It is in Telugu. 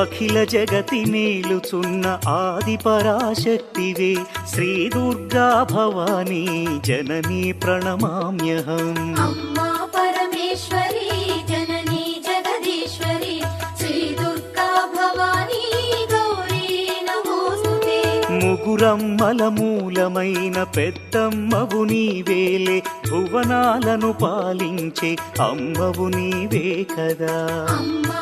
అఖిల జగతి మేలుచున్న ఆది పరాశక్తివే శ్రీ దుర్గా భవానీ జననీ ప్రణమామ్యహం. అమ్మా పరమేశ్వరి జననీ జగదీశ్వరి. శ్రీ దుర్గా భవానీ గౌరీ నమోస్తుతే. ముగురమ్మల మూలమైన పెద్దమ్మవు నీవేలే. భువనాలను పాలించే అమ్మవు నీవే కదా. అమ్మా